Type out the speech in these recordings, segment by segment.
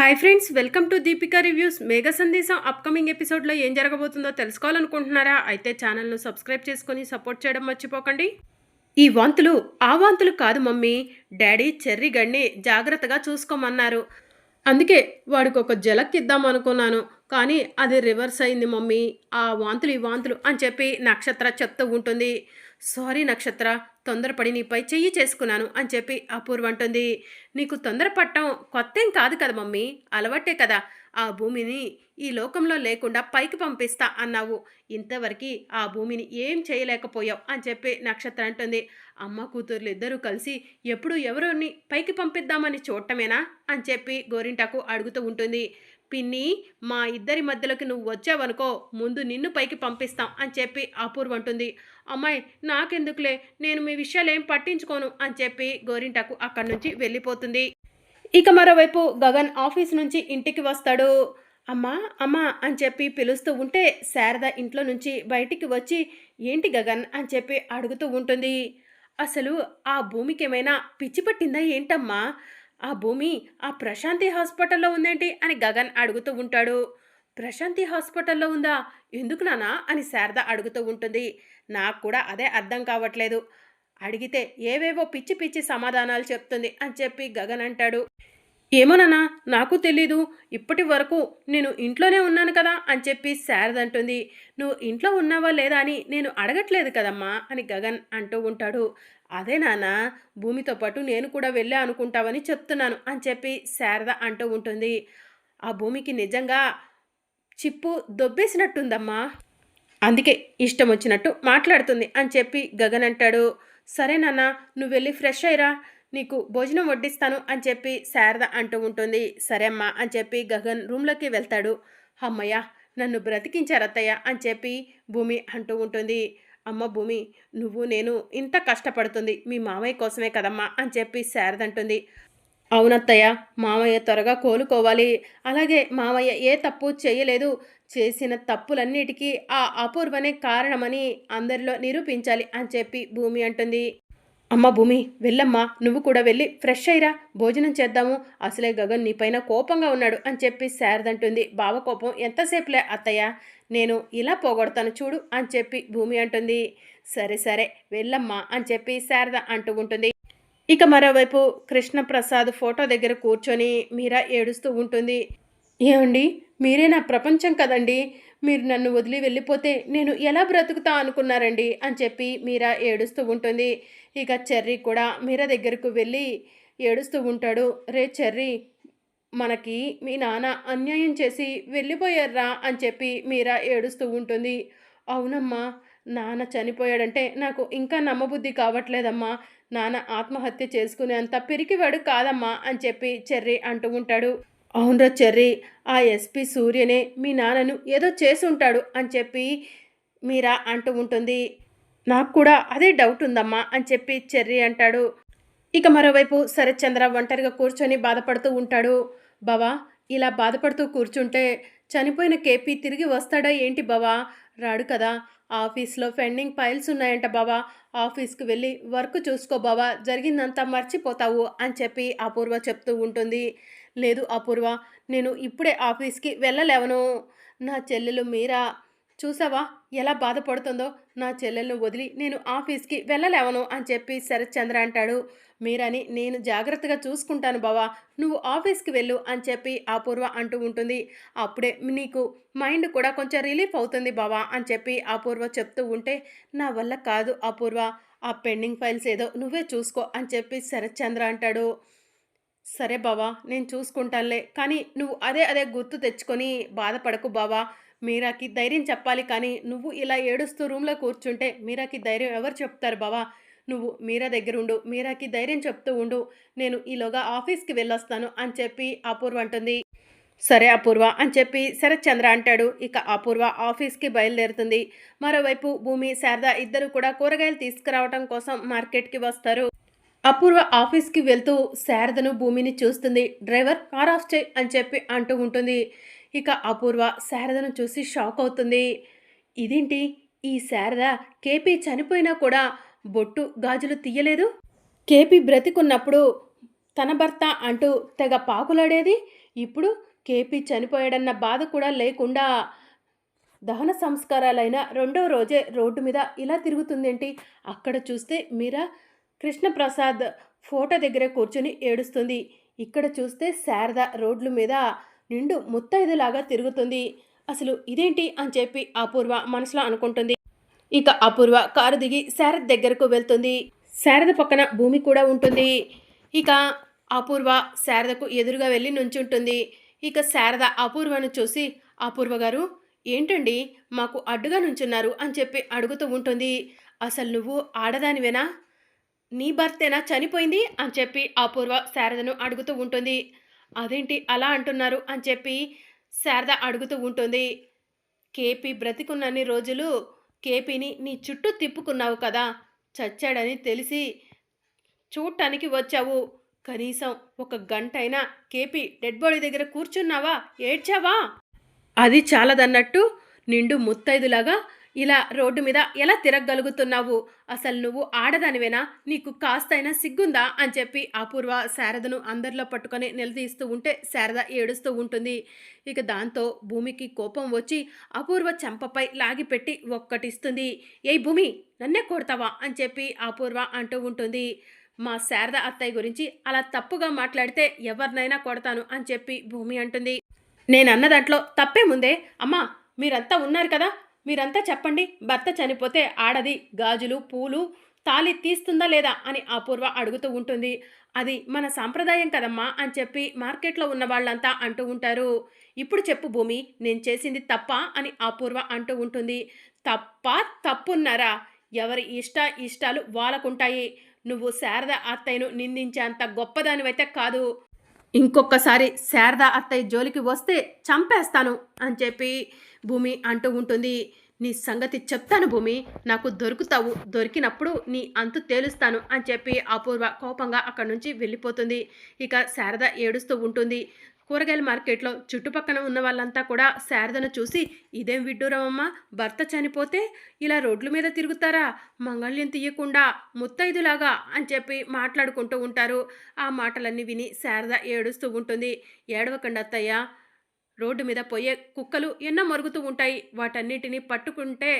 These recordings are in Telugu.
Hi friends welcome to Deepika reviews Megha Sandesam upcoming ఎపిసోడ్లో ఏం జరగబోతుందో తెలుసుకోవాలనుకుంటున్నారా? అయితే ఛానల్ను సబ్స్క్రైబ్ చేసుకొని సపోర్ట్ చేయడం మర్చిపోకండి. ఈ వాంతులు ఆ వాంతులు కాదు మమ్మీ. డాడీ చెర్రీ గడిని జాగ్రత్తగా చూసుకోమన్నారు. అందుకే వాడికి ఒక జలక్ ఇద్దాం అనుకున్నాను. కానీ అది రివర్స్ అయింది మమ్మీ. ఆ వాంతులు ఈ వాంతులు అని చెప్పి నక్షత్ర చెప్తూ ఉంటుంది. సారీ నక్షత్ర తొందరపడి నీపై చెయ్యి చేసుకున్నాను అని చెప్పి అపూర్వ అంటుంది. నీకు తొందరపడటం కొత్త ఏం కాదు కదా మమ్మీ అలవాటే కదా. ఆ భూమిని ఈ లోకంలో లేకుండా పైకి పంపిస్తా అన్నావు. ఇంతవరకు ఆ భూమిని ఏం చేయలేకపోయావు అని చెప్పి నక్షత్ర అంటుంది. అమ్మ కూతుర్లు ఇద్దరూ కలిసి ఎప్పుడు ఎవరిని పైకి పంపిద్దామని చూడటమేనా అని చెప్పి గోరింటాకు అడుగుతూ ఉంటుంది. పిన్ని మా ఇద్దరి మధ్యలోకి నువ్వు వచ్చావనుకో ముందు నిన్ను పైకి పంపిస్తాం అని చెప్పి అపూర్వ అంటుంది. అమ్మాయి నాకెందుకులే నేను మీ విషయాలు ఏం పట్టించుకోను అని చెప్పి గోరింటాకు అక్కడి నుంచి వెళ్ళిపోతుంది. ఇక మరోవైపు గగన్ ఆఫీస్ నుంచి ఇంటికి వస్తాడు. అమ్మా అమ్మా అని చెప్పి పిలుస్తూ ఉంటే శారద ఇంట్లో నుంచి బయటికి వచ్చి ఏంటి గగన్? అని చెప్పి అడుగుతూ ఉంటుంది. అసలు ఆ భూమికి ఏమైనా పిచ్చి పట్టిందా ఏంటమ్మా? ఆ భూమి ఆ ప్రశాంతి హాస్పిటల్లో ఉందేంటి అని గగన్ అడుగుతూ ఉంటాడు. ప్రశాంతి హాస్పిటల్లో ఉందా? ఎందుకు నానా అని శారద అడుగుతూ ఉంటుంది. నాకు కూడా అదే అర్థం కావట్లేదు. అడిగితే ఏవేవో పిచ్చి పిచ్చి సమాధానాలు చెప్తుంది అని చెప్పి గగన్ అంటాడు. ఏమోనన్నా నాకు తెలీదు. ఇప్పటి వరకు నేను ఇంట్లోనే ఉన్నాను కదా అని చెప్పి శారద అంటుంది. నువ్వు ఇంట్లో ఉన్నావా లేదా అని నేను అడగట్లేదు కదమ్మా అని గగన్ అంటూ ఉంటాడు. అదే నాన్న భూమితో పాటు నేను కూడా వెళ్ళా అనుకుంటావని చెప్తున్నాను అని చెప్పి శారద అంటూ ఉంటుంది. ఆ భూమికి నిజంగా చిప్పు దొబ్బేసినట్టుందమ్మా. అందుకే ఇష్టం వచ్చినట్టు మాట్లాడుతుంది అని చెప్పి గగన్ అంటాడు. సరే నాన్న నువ్వు వెళ్ళి ఫ్రెష్ అయ్యరా. నీకు భోజనం వడ్డిస్తాను అని చెప్పి శారద అంటూ ఉంటుంది. సరే అమ్మా అని చెప్పి గగన్ రూమ్లోకి వెళ్తాడు. అమ్మయ్య నన్ను బ్రతికించారత్తయ్య అని చెప్పి భూమి అంటూ ఉంటుంది. అమ్మ భూమి నువ్వు నేను ఇంత కష్టపడుతుంది. మీ మామయ్య కోసమే కదమ్మా అని చెప్పి శారద అంటుంది. అవునత్తయ్య మామయ్య త్వరగా కోలుకోవాలి. అలాగే మామయ్య ఏ తప్పు చేయలేదు. చేసిన తప్పులన్నిటికీ ఆ అపూర్వనే కారణమని అందరిలో నిరూపించాలి అని చెప్పి భూమి అంటుంది. అమ్మ భూమి వెళ్ళమ్మా నువ్వు కూడా వెళ్ళి ఫ్రెష్ అయ్యిరా భోజనం చేద్దాము. అసలే గగన్ నీపైన కోపంగా ఉన్నాడు అని చెప్పి శారదంటుంది బావ కోపం ఎంతసేపులే అత్తయ్య? నేను ఇలా పోగొడతాను చూడు అని చెప్పి భూమి అంటుంది. సరే సరే వెళ్ళమ్మా అని చెప్పి శారద అంటూ ఉంటుంది. ఇక మరోవైపు కృష్ణప్రసాద్ ఫోటో దగ్గర కూర్చొని మీరా ఏడుస్తూ ఉంటుంది. ఏమండి? మీరే నా ప్రపంచం కదండి. మీరు నన్ను వదిలి వెళ్ళిపోతే నేను ఎలా బ్రతుకుతా అనుకున్నారండి? అని చెప్పి మీరా ఏడుస్తూ ఉంటుంది. ఇక చెర్రీ కూడా మీరా దగ్గరకు వెళ్ళి ఏడుస్తూ ఉంటాడు. రే చెర్రీ మనకి మీ నాన్న అన్యాయం చేసి వెళ్ళిపోయారా అని చెప్పి మీరా ఏడుస్తూ ఉంటుంది. అవునమ్మా నాన్న చనిపోయాడంటే నాకు ఇంకా నమ్మబుద్ధి కావట్లేదమ్మా. నాన్న ఆత్మహత్య చేసుకునేంత పిరికివాడు కాదమ్మా అని చెప్పి చెర్రీ అంటూ ఉంటాడు. అవునరా చెర్రీ ఆ ఎస్పి సూర్యనే మీ నాన్నను ఏదో చేసి ఉంటాడు అని చెప్పి మీరా అంటూ ఉంటుంది. నాకు కూడా అదే డౌట్ ఉందమ్మా అని చెప్పి చెర్రీ అంటాడు. ఇక మరోవైపు శరత్చంద్ర ఒంటరిగా కూర్చొని బాధపడుతూ ఉంటాడు. బావా ఇలా బాధపడుతూ కూర్చుంటే చనిపోయిన కేపీ తిరిగి వస్తాడా ఏంటి బావా? రాడు కదా ఆఫీస్లో పెండింగ్ ఫైల్స్ ఉన్నాయంట బావా. ఆఫీస్కి వెళ్ళి వర్క్ చూసుకో బావా జరిగిందంతా మర్చిపోతావు అని చెప్పి అపూర్వ చెప్తూ ఉంటుంది. లేదు అపూర్వ నేను ఇప్పుడే ఆఫీస్కి వెళ్ళలేవను. నా చెల్లెలు మీరా చూసావా ఎలా బాధపడుతుందో? నా చెల్లెలను వదిలి నేను ఆఫీస్కి వెళ్ళలేవను అని చెప్పి శరత్చంద్ర అంటాడు. మీరని నేను జాగ్రత్తగా చూసుకుంటాను బావా నువ్వు ఆఫీస్కి వెళ్ళు అని చెప్పి అపూర్వ అంటూ ఉంటుంది. అప్పుడే నీకు మైండ్ కూడా కొంచెం రిలీఫ్ అవుతుంది బావా అని చెప్పి అపూర్వ చెప్తూ ఉంటే నా వల్ల కాదు అపూర్వ ఆ పెండింగ్ ఫైల్స్ ఏదో నువ్వే చూసుకో అని చెప్పి శరత్చంద్ర అంటాడు. సరే బావా నేను చూసుకుంటానులే. కానీ నువ్వు అదే అదే గుర్తు తెచ్చుకొని బాధపడకు బావా. మీరాకి ధైర్యం చెప్పాలి కానీ నువ్వు ఇలా ఏడుస్తూ రూమ్లో కూర్చుంటే మీరాకి ధైర్యం ఎవరు చెప్తారు బావా? నువ్వు మీరా దగ్గర ఉండు మీరాకి ధైర్యం చెప్తూ ఉండు. నేను ఈలోగా ఆఫీస్కి వెళ్ళొస్తాను అని చెప్పి అపూర్వ అంటుంది. సరే అపూర్వ అని చెప్పి శరత్చంద్ర అంటాడు. ఇక అపూర్వ ఆఫీస్కి బయలుదేరుతుంది. మరోవైపు భూమి శారద ఇద్దరు కూడా కూరగాయలు తీసుకురావడం కోసం మార్కెట్కి వస్తారు. అపూర్వ ఆఫీస్కి వెళ్తూ శారదను భూమిని చూస్తుంది. డ్రైవర్ కార్ ఆఫ్ చేయి అని చెప్పి అంటూ ఉంటుంది. ఇక అపూర్వ శారదను చూసి షాక్ అవుతుంది. ఇదేంటి? ఈ శారద కేపీ చనిపోయినా కూడా బొట్టు గాజులు తీయలేదు? కేపీ బ్రతికున్నప్పుడు తన భర్త అంటూ తెగ పాకులాడేది? ఇప్పుడు కేపీ చనిపోయాడన్న బాధ కూడా లేకుండా దహన సంస్కారాలైన రెండో రోజే రోడ్డు మీద ఇలా తిరుగుతుందేంటి? అక్కడ చూస్తే మీరా కృష్ణప్రసాద్ ఫోటో దగ్గర కూర్చొని ఏడుస్తుంది. ఇక్కడ చూస్తే శారద రోడ్ల మీద నిండు ముత్తైదులాగా తిరుగుతుంది. అసలు ఇదేంటి అని చెప్పి అపూర్వ మనసులో అనుకుంటుంది. ఇక అపూర్వ కారు దిగి శారద దగ్గరకు వెళ్తుంది. శారద పక్కన భూమి కూడా ఉంటుంది. ఇక అపూర్వ శారదకు ఎదురుగా వెళ్ళి నుంచుంటుంది. ఇక శారద అపూర్వను చూసి అపూర్వ గారు ఏంటండి మాకు అడ్డుగా నుంచున్నారు అని చెప్పి అడుగుతూ ఉంటుంది. అసలు నువ్వు ఆడదానివేనా? నీ భర్తేనా చనిపోయింది? అని చెప్పి అపూర్వ శారదను అడుగుతూ ఉంటుంది. అదేంటి అలా అంటున్నారు? అని చెప్పి శారద అడుగుతూ ఉంటుంది. కేపీ బ్రతికున్నన్ని రోజులు కేపీని నీ చుట్టూ తిప్పుకున్నావు కదా? చచ్చాడని తెలిసి చూడటానికి వచ్చావు. కనీసం ఒక గంట అయినా కేపీ డెడ్ బాడీ దగ్గర కూర్చున్నావా? ఏడ్చావా? అది చాలదన్నట్టు నిండు ముత్తైదులాగా ఇలా రోడ్డు మీద ఎలా తిరగగలుగుతున్నావు? అసలు నువ్వు ఆడదానివేనా? నీకు కాస్తైనా సిగ్గుందా? అని చెప్పి అపూర్వ శారదను అందరిలో పట్టుకొని నిలదీస్తూ ఉంటే శారద ఏడుస్తూ ఉంటుంది. ఇక దాంతో భూమికి కోపం వచ్చి అపూర్వ చెంపపై లాగిపెట్టి ఒక్కటిస్తుంది. ఏయ్ భూమి నన్నే కొడతావా? అని చెప్పి అపూర్వ అంటూ ఉంటుంది. మా శారద అత్తయ్య గురించి అలా తప్పుగా మాట్లాడితే ఎవరినైనా కొడతాను అని చెప్పి భూమి అంటుంది. నేను అన్న దాంట్లో తప్పే ముందే. అమ్మా మీరంతా ఉన్నారు కదా మీరంతా చెప్పండి భర్త చనిపోతే ఆడది గాజులు పూలు తాళి తీస్తుందా లేదా అని అపూర్వ అడుగుతూ ఉంటుంది. అది మన సాంప్రదాయం కదమ్మా అని చెప్పి మార్కెట్లో ఉన్న వాళ్ళంతా అంటూ ఉంటారు. ఇప్పుడు చెప్పు భూమి నేను చేసింది తప్ప అని అపూర్వ అంటూ ఉంటుంది. తప్ప తప్పున్నారా? ఎవరి ఇష్ట ఇష్టాలు వాళ్ళకుంటాయి నువ్వు శారద అత్తయ్యను నిందించేంత గొప్పదానివైతే కాదు. ఇంకొకసారి శారద అత్తయ్య జోలికి వస్తే చంపేస్తాను అని చెప్పి భూమి అంటూ ఉంటుంది. నీ సంగతి చెప్తాను భూమి. నాకు దొరుకుతావు. దొరికినప్పుడు నీ అంతు తేలుస్తాను అని చెప్పి అపూర్వ కోపంగా అక్కడి నుంచి వెళ్ళిపోతుంది. ఇక శారద ఏడుస్తూ ఉంటుంది. కూరగాయల మార్కెట్లో చుట్టుపక్కన ఉన్న వాళ్ళంతా కూడా శారదను చూసి ఇదేం విడ్డూరమమ్మా? భర్త చనిపోతే ఇలా రోడ్ల మీద తిరుగుతారా? మంగళ్యం తీయకుండా ముత్తైదులాగా అని చెప్పి మాట్లాడుకుంటూ ఉంటారు. ఆ మాటలన్నీ విని శారద ఏడుస్తూ ఉంటుంది. ఏడవకండి అత్తయ్య. రోడ్డు మీద పోయే కుక్కలు ఎన్నో మరుగుతూ ఉంటాయి. వాటన్నిటిని పట్టుకుంటే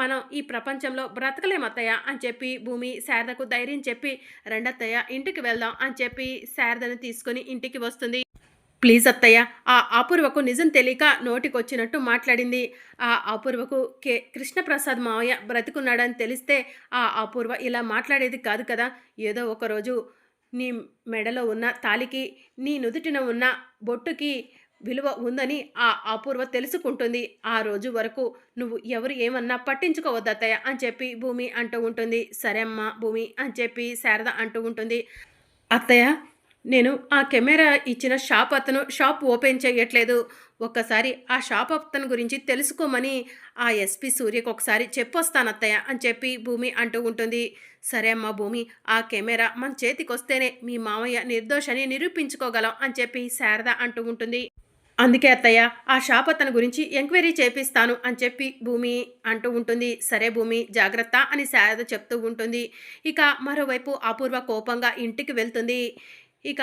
మనం ఈ ప్రపంచంలో బ్రతకలేమత్తయ్య అని చెప్పి భూమి శారదకు ధైర్యం చెప్పి రెండత్తయ్య ఇంటికి వెళ్దాం అని చెప్పి శారదను తీసుకొని ఇంటికి వస్తుంది. ప్లీజ్ అత్తయ్య ఆ అపూర్వకు నిజం తెలియక నోటికొచ్చినట్టు మాట్లాడింది. ఆ అపూర్వకు కే కృష్ణప్రసాద్ మావయ్య బ్రతికున్నాడని తెలిస్తే ఆ అపూర్వ ఇలా మాట్లాడేది కాదు కదా. ఏదో ఒకరోజు నీ మెడలో ఉన్న తాలికి నీ నుదుటిన ఉన్న బొట్టుకి విలువ ఉందని ఆ అపూర్వ తెలుసుకుంటుంది. ఆ రోజు వరకు నువ్వు ఎవరు ఏమన్నా పట్టించుకోవద్దత్తయ్య అని చెప్పి భూమి అంటూ ఉంటుంది. సరే అమ్మా భూమి అని చెప్పి శారద అంటూ ఉంటుంది. అత్తయ్య నేను ఆ కెమెరా ఇచ్చిన షాప్ అతను షాప్ ఓపెన్ చేయట్లేదు. ఒక్కసారి ఆ షాప్ అతను గురించి తెలుసుకోమని ఆ ఎస్పి సూర్యకు ఒకసారి చెప్పొస్తాను అత్తయ్య అని చెప్పి భూమి అంటూ ఉంటుంది. సరే అమ్మా భూమి ఆ కెమెరా మన చేతికి వస్తేనే మీ మామయ్య నిర్దోషని నిరూపించుకోగలం అని చెప్పి శారద అంటూ ఉంటుంది. అందుకే అత్తయ్య ఆ షాప్ అతని గురించి ఎంక్వైరీ చేపిస్తాను అని చెప్పి భూమి అంటూ ఉంటుంది. సరే భూమి జాగ్రత్త అని శారద చెప్తూ ఉంటుంది. ఇక మరోవైపు అపూర్వ కోపంగా ఇంటికి వెళ్తుంది. ఇక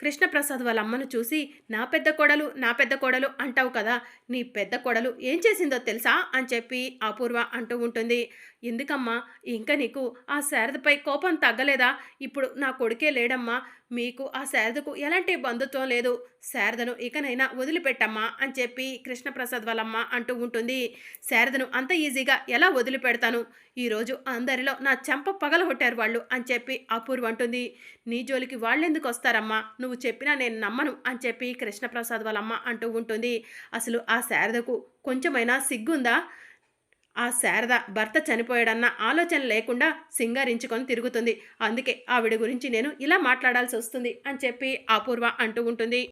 కృష్ణప్రసాద్ వాళ్ళ అమ్మను చూసి నా పెద్ద కోడలు నా పెద్ద కోడలు అంటావు కదా నీ పెద్ద కోడలు ఏం చేసిందో తెలుసా? అని చెప్పి అపూర్వ అంటూ ఉంటుంది. ఎందుకమ్మా? ఇంకా నీకు ఆ శారదపై కోపం తగ్గలేదా? ఇప్పుడు నా కొడుకే లేడమ్మా. మీకు ఆ శారదకు ఎలాంటి బంధుత్వం లేదు. శారదను ఇకనైనా వదిలిపెట్టమ్మా అని చెప్పి కృష్ణప్రసాద్ వాళ్ళమ్మ అంటూ ఉంటుంది. శారదను అంత ఈజీగా ఎలా వదిలిపెడతాను? ఈరోజు అందరిలో నా చెంప పగలగొట్టారు వాళ్ళు అని చెప్పి అపూర్వ అంటుంది. నీ జోలికి వాళ్ళెందుకు వస్తారమ్మా? నువ్వు చెప్పినా నేను నమ్మను అని చెప్పి కృష్ణప్రసాద్ వాళ్ళమ్మ అంటూ ఉంటుంది. అసలు ఆ శారదకు కొంచెమైనా సిగ్గుందా? ఆ శారద భర్త చనిపోయాడన్న ఆలోచన లేకుండా సింగారించుకొని తిరుగుతుంది. అందుకే ఆవిడ గురించి నేను ఇలా మాట్లాడాల్సి వస్తుంది అని చెప్పి అపూర్వ అంటూ ఉంటుంది.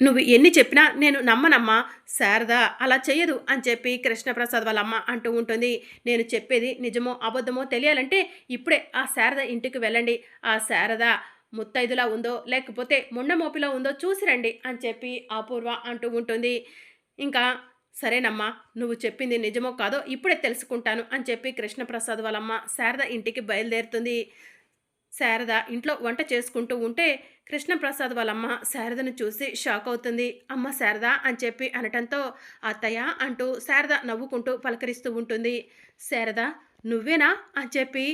నువ్వు ఎన్ని చెప్పినా నేను నమ్మనమ్మా శారద అలా చెయ్యదు అని చెప్పి కృష్ణప్రసాద్ వాళ్ళమ్మ అంటూ ఉంటుంది. నేను చెప్పేది నిజమో అబద్ధమో తెలియాలంటే ఇప్పుడే ఆ శారద ఇంటికి వెళ్ళండి. ఆ శారద ముత్తైదులా ఉందో లేకపోతే ముండమోపిలో ఉందో చూసి రండి అని చెప్పి అపూర్వ అంటూ ఉంటుంది. ఇంకా సరేనమ్మా నువ్వు చెప్పింది నిజమో కాదో ఇప్పుడే తెలుసుకుంటాను అని చెప్పి కృష్ణప్రసాద్ వాళ్ళమ్మ శారద ఇంటికి బయలుదేరుతుంది. శారద ఇంట్లో వంట చేసుకుంటూ ఉంటే కృష్ణప్రసాద్ వాళ్ళమ్మ శారదను చూసి షాక్ అవుతుంది. అమ్మ శారద అని చెప్పి అనటంతో అత్తయ్య అంటూ శారద నవ్వుకుంటూ పలకరిస్తూ ఉంటుంది. శారద నువ్వేనా అని చెప్పి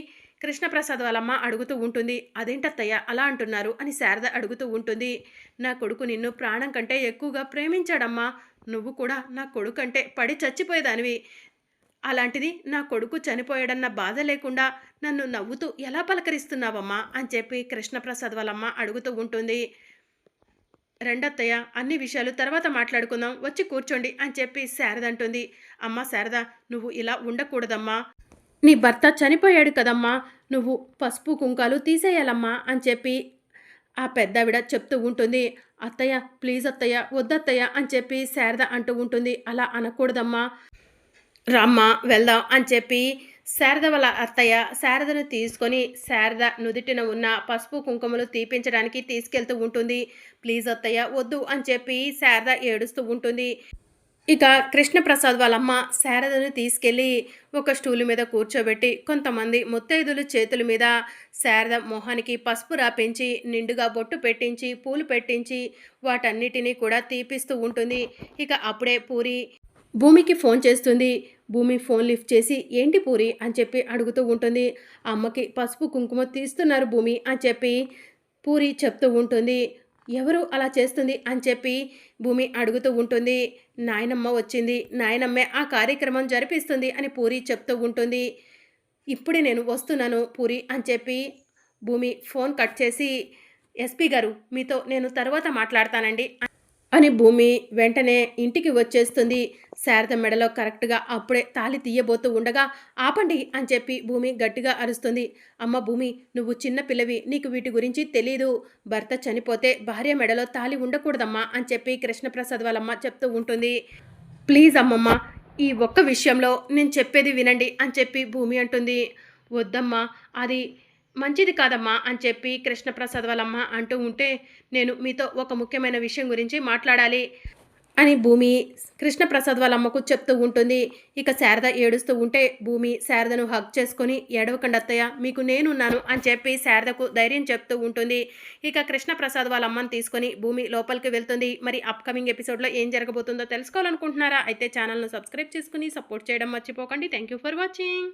కృష్ణప్రసాద్ వాళ్ళమ్మ అడుగుతూ ఉంటుంది. అదేంటత్తయ్య అలా అంటున్నారు అని శారద అడుగుతూ ఉంటుంది. నా కొడుకు నిన్ను ప్రాణం కంటే ఎక్కువగా ప్రేమించాడమ్మా. నువ్వు కూడా నా కొడుకు అంటే పడి చచ్చిపోయేదానివి. అలాంటిది నా కొడుకు చనిపోయాడన్న బాధ లేకుండా నన్ను నవ్వుతూ ఎలా పలకరిస్తున్నావమ్మా? అని చెప్పి కృష్ణప్రసాద్ వాళ్ళమ్మ అడుగుతూ ఉంటుంది. రెండత్తయ్య అన్ని విషయాలు తర్వాత మాట్లాడుకుందాం. వచ్చి కూర్చోండి అని చెప్పి శారద అంటుంది. అమ్మ శారద నువ్వు ఇలా ఉండకూడదమ్మా. నీ భర్త చనిపోయాడు కదమ్మా. నువ్వు పసుపు కుంకాలు తీసేయాలమ్మా అని చెప్పి ఆ పెద్దావిడ చెప్తూ ఉంటుంది అత్తయ్య ప్లీజ్ అత్తయ్య వద్దత్తయ్య అని చెప్పి శారద అంటూ ఉంటుంది. అలా అనకూడదమ్మా. రమ్మ వెళ్దాం అని చెప్పి శారద వాళ్ళ అత్తయ్య శారదను తీసుకొని శారద నుదిటిన ఉన్న పసుపు కుంకుమలు తీపించడానికి తీసుకెళ్తూ ఉంటుంది. ప్లీజ్ అత్తయ్య వద్దు అని చెప్పి శారద ఏడుస్తూ ఉంటుంది. ఇక కృష్ణప్రసాద్ వాళ్ళమ్మ శారదను తీసుకెళ్ళి ఒక స్టూల్ మీద కూర్చోబెట్టి కొంతమంది ముత్తైదులు చేతుల మీద శారద మొహానికి పసుపు రాపించి నిండుగా బొట్టు పెట్టించి పూలు పెట్టించి వాటన్నిటినీ కూడా తీపిస్తూ ఉంటుంది. ఇక అప్పుడే పూరి భూమికి ఫోన్ చేస్తుంది. భూమి ఫోన్ లిఫ్ట్ చేసి ఏంటి పూరి? అని చెప్పి అడుగుతూ ఉంటుంది. అమ్మకి పసుపు కుంకుమ తీస్తున్నారు భూమి అని చెప్పి పూరి చెప్తూ ఉంటుంది. ఎవరు అలా చేస్తుంది అని చెప్పి భూమి అడుగుతూ ఉంటుంది. నాయనమ్మ వచ్చింది. నాయనమ్మే ఆ కార్యక్రమం జరిపిస్తుంది అని పూరి చెప్తూ ఉంటుంది. ఇప్పుడే నేను వస్తున్నాను పూరి అని చెప్పి భూమి ఫోన్ కట్ చేసి ఎస్పీ గారు మీతో నేను తర్వాత మాట్లాడతానండి. అని భూమి వెంటనే ఇంటికి వచ్చేస్తుంది. శారద మెడలో కరెక్ట్గా అప్పుడే తాళి తీయబోతూ ఉండగా ఆపండి అని చెప్పి భూమి గట్టిగా అరుస్తుంది. అమ్మ భూమి నువ్వు చిన్న పిల్లవి నీకు వీటి గురించి తెలీదు. భర్త చనిపోతే భార్య మెడలో తాళి ఉండకూడదమ్మా అని చెప్పి కృష్ణప్రసాద్ వాళ్ళమ్మ చెప్తూ ఉంటుంది. ప్లీజ్ అమ్మమ్మ ఈ ఒక్క విషయంలో నేను చెప్పేది వినండి అని చెప్పి భూమి అంటుంది. వద్దమ్మా అది మంచిది కాదమ్మా అని చెప్పి కృష్ణప్రసాద్ వాళ్ళమ్మ అంటూ ఉంటే నేను మీతో ఒక ముఖ్యమైన విషయం గురించి మాట్లాడాలి అని భూమి కృష్ణప్రసాద్ వాళ్ళ అమ్మకు చెప్తూ ఉంటుంది. ఇక శారద ఏడుస్తూ ఉంటే భూమి శారదను హక్ చేసుకొని ఏడవకండి అత్తయ్య మీకు నేనున్నాను అని చెప్పి శారదకు ధైర్యం చెప్తూ ఉంటుంది. ఇక కృష్ణప్రసాద్ వాళ్ళ అమ్మని తీసుకొని భూమి లోపలికి వెళ్తుంది. మరి అప్కమింగ్ ఎపిసోడ్లో ఏం జరగబోతుందో తెలుసుకోవాలనుకుంటున్నారా? అయితే ఛానల్ను సబ్స్క్రైబ్ చేసుకుని సపోర్ట్ చేయడం మర్చిపోకండి. Thank you for watching